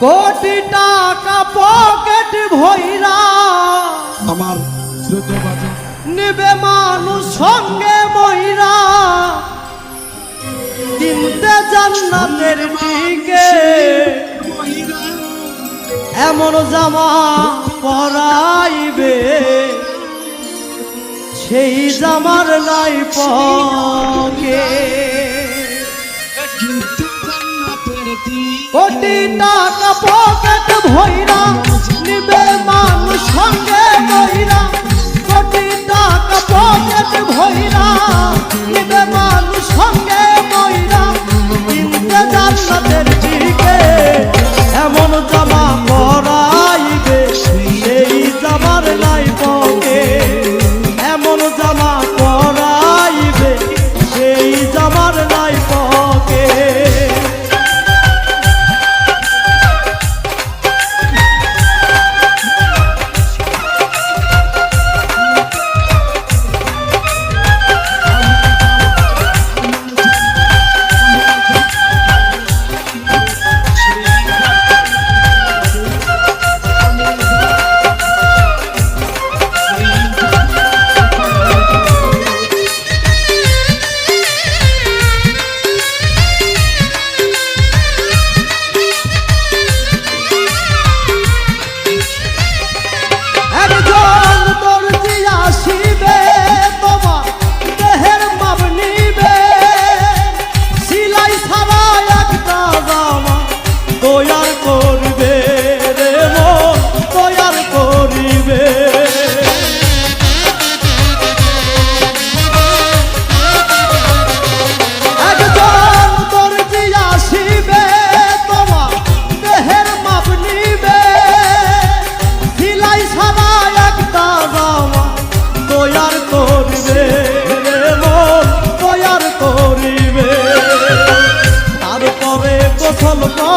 কোটি টাকা পকেট ভৈরা আমার নেবে মানুষ সঙ্গে ময়রা কিনতে জান্নাতের দিকে এমন জামা পরাইবে। সেই জামার নাই পর পকেট ভৈরা নিবে মানুষ সঙ্গে কইরা কোটি টাকা পকেট ভৈরা।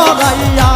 জড়াইয়া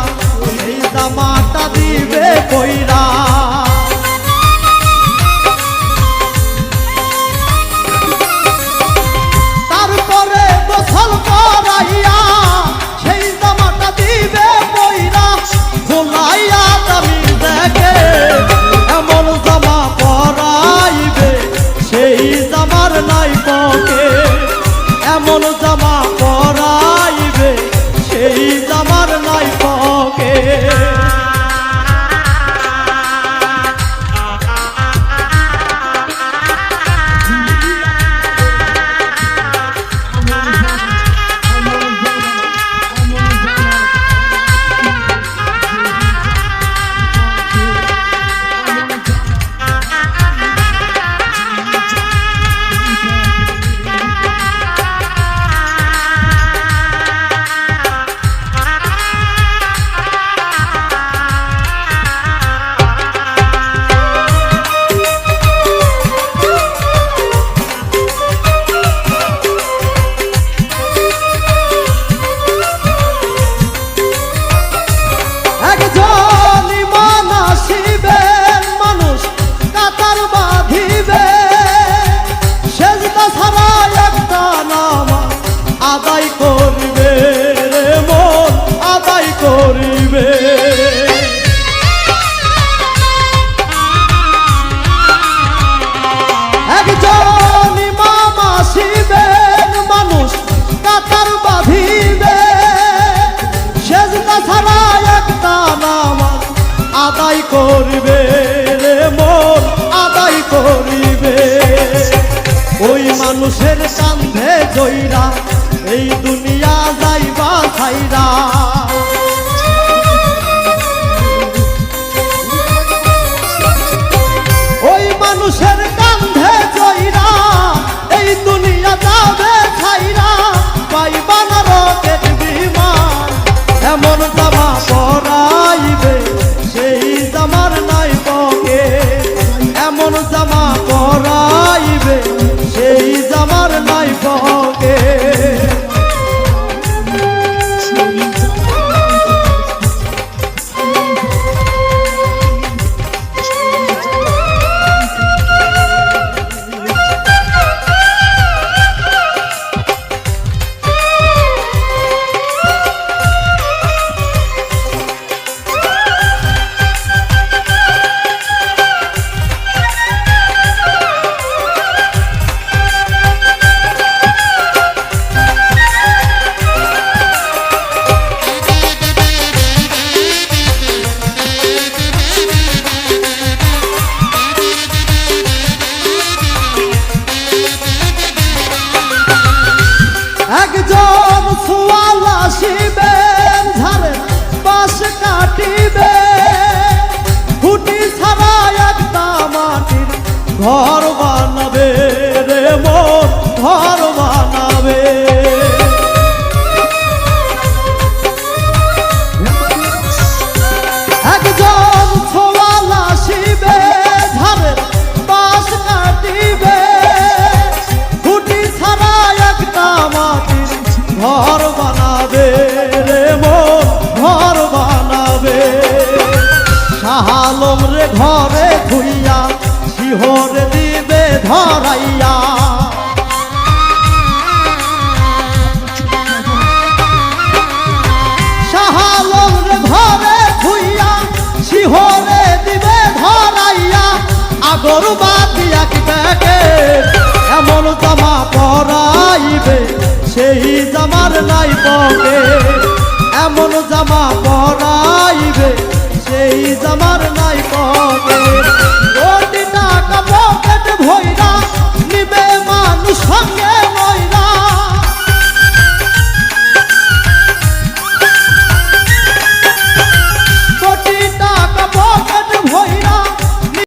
আদায় করবে রে মন আদায় করিবে। ওই মানুষের কান্ধে জয়রা এই দুনিয়া যাইবা খাইরা প্যাকেট এমন জামা পরাইবে সেই জামার নাই পকে এমন জামা পরাইবে সেই জামার নাই